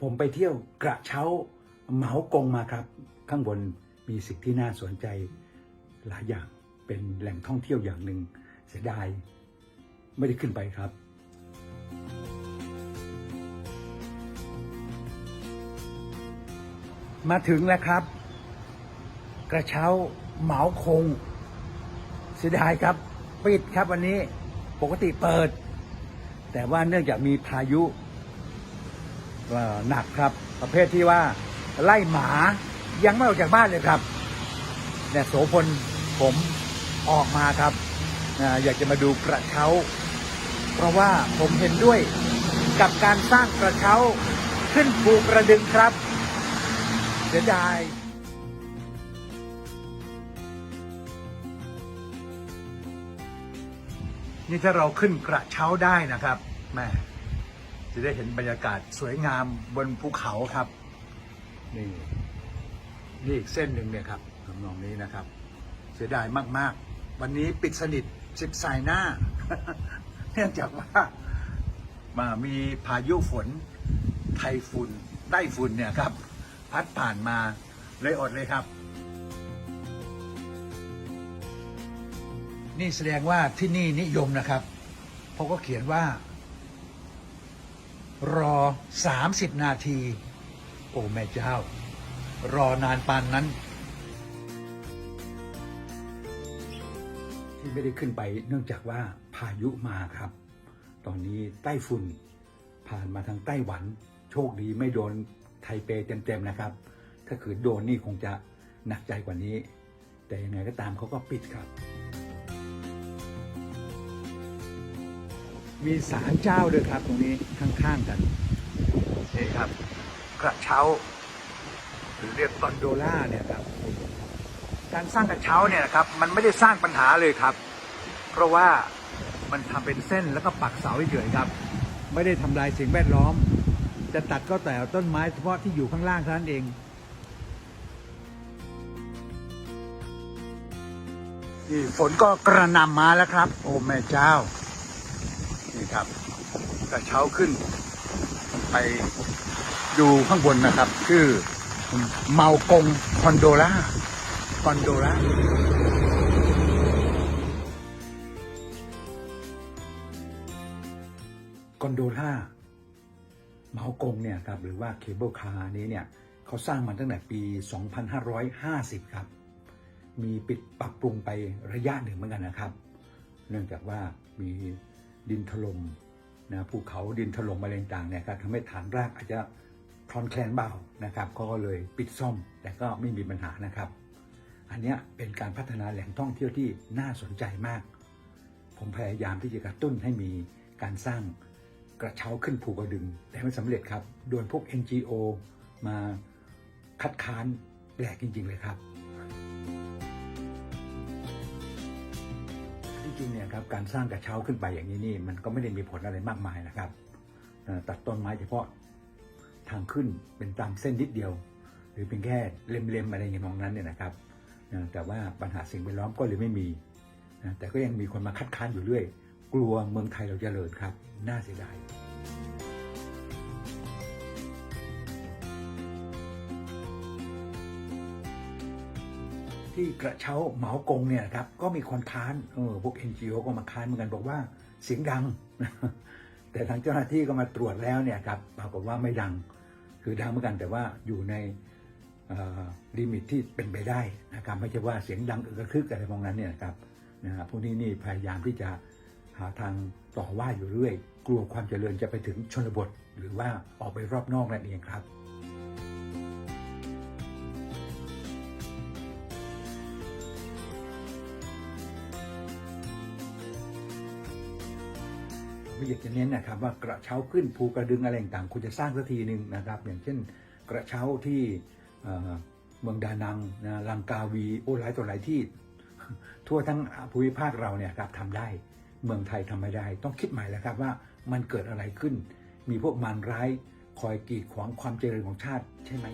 ผมไปเที่ยวกระเช้าเหมากงมาครับ ข้างบนมีสิ่งที่น่าสนใจหลายอย่างเป็นแหล่งท่องเที่ยวอย่างหนึ่งเสียดายไม่ได้ขึ้นไปครับมาถึงแล้วครับ กระเช้าเหมาคง เสียดายครับ ปิดครับวันนี้ปกติเปิด แต่ว่าเนื่องจากมีพายุ หนักครับ ประเภทที่ว่าไล่หมายังไม่ออกจากบ้านเลยครับเนี่ยโสพลผมออกมาครับอยากจะมาดูกระเช้า เพราะว่าผมเห็นด้วยกับการสร้างกระเช้าขึ้นภูกระดึงครับเสียดายนี่ถ้าเราขึ้นกระเช้าได้นะครับแม่ จะได้เห็นบรรยากาศสวยงามบนภูเขาครับ นี่นี่อีกเส้นหนึ่งเนี่ยครับทำนองนี้นะครับ เสียดายมากๆ วันนี้ปิดสนิทสิบสายหน้า เนื่องจากว่ามามีพายุฝนไทฝุ่นไต้ฝุ่นเนี่ยครับ พัดผ่านมาเลยอดเลยครับ นี่แสดงว่าที่นี่นิยมนะครับเพราะก็เขียนว่า รอสามสิบนาที โอ้แม่เจ้า รอนานปานนั้น ที่ไม่ได้ขึ้นไปเนื่องจากว่าพายุมาครับ ตอนนี้ไต้ฝุ่นผ่านมาทางไต้หวัน โชคดีไม่โดนไทเปเต็มๆนะครับ ถ้าขืนโดนนี่คงจะหนักใจกว่านี้ แต่ยังไงก็ตามเขาก็ปิดครับ มีศาลเจ้าด้วยครับตรงนี้ข้างๆกันนี่ครับ กระเช้าหรือเรียกกอนโดล่าเนี่ยครับ การสร้างกระเช้าเนี่ยนะครับ มันไม่ได้สร้างปัญหาเลยครับ เพราะว่ามันทำเป็นเส้นแล้วก็ปักเสาเฉยๆครับ ไม่ได้ทำลายสิ่งแวดล้อม จะตัดก็แต่ต้นไม้เฉพาะที่อยู่ข้างล่างเท่านั้นเองนี่ฝนก็กระหน่ำมาแล้วครับ โอ้แม่เจ้านี่ ครับกระเช้าขึ้น ไปดูข้างบนนะครับ คือเมากงคอนโดล่าคอนโดล่าคอนโดล่าเมากงเนี่ยครับหรือว่าเคเบิลคาร์นี้เนี่ยเขาสร้างมาตั้งแต่ปี 2550 ครับ มีปิดปรับปรุงไประยะหนึ่งเหมือนกันนะครับ เนื่องจากว่ามี ดินถล่มนะภูเขาดินถล่มอะไรต่างเนี่ยครับทำให้ฐานรากอาจจะคลอนแคลนเบานะครับ ก็เลยปิดซ่อมแต่ก็ไม่มีปัญหานะครับ อันนี้เป็นการพัฒนาแหล่งท่องเที่ยวที่น่าสนใจมาก ผมพยายามที่จะกระตุ้นให้มีการสร้างกระเช้าขึ้นภูกระดึง แต่ไม่สำเร็จครับโดนพวก NGO มาคัดค้านแปลกจริง ๆ เลยครับ ริงเนี่ยครับการสร้างกระเช้าขึ้นไปอย่างนี้นี่มันก็ไม่ได้มีผลอะไรมากมายนะครับตัดต้นไม้เฉพาะทางขึ้นเป็นตามเส้นนิดเดียว หรือเป็นแค่เล็มๆอะไรอย่างมองนั้นเนี่ยนะครับแต่ว่าปัญหาสิ่งแวดล้อมก็เลยไม่มีแต่ก็ยังมีคนมาคัดค้านอยู่เรื่อย กลัวเมืองไทยเราจะเลิศครับ น่าเสียดาย ที่กระเช้าเหมากงเนี่ยครับก็มีคนค้านเออพวก NGO ก็มาค้านเหมือนกันบอกว่าเสียงดัง แต่ทางเจ้าหน้าที่ก็มาตรวจแล้วเนี่ยครับปรากฏว่าไม่ดังคือดังเหมือนกันแต่ว่าอยู่ในลิมิตที่เป็นไปได้นะครับไม่ใช่ว่าเสียงดังอึกกระทึกอะไรพวกนั้นเนี่ยครับนะฮะพวกนี้นี่พยายามที่จะหาทางต่อว่าอยู่เรื่อย กลัวความเจริญจะไปถึงชนบท หรือว่าออกไปรอบนอกนั่นเองครับ มอยากจะเน้นนะครับว่ากระเช้าขึ้นภูกระดึงอะไรต่างๆคุณจะสร้างสักทีหนึ่งนะครับ อย่างเช่นกระเช้าที่เมืองดานังนะลังกาวีโอ้หลายต่อหลายที่ ทั่วทั้งภูมิภาคเราเนี่ยครับทำได้เมืองไทยทำไม่ได้ ต้องคิดใหม่แล้วครับว่ามันเกิดอะไรขึ้น มีพวกมารร้ายคอยกีดขวางความเจริญของชาติใช่ไหม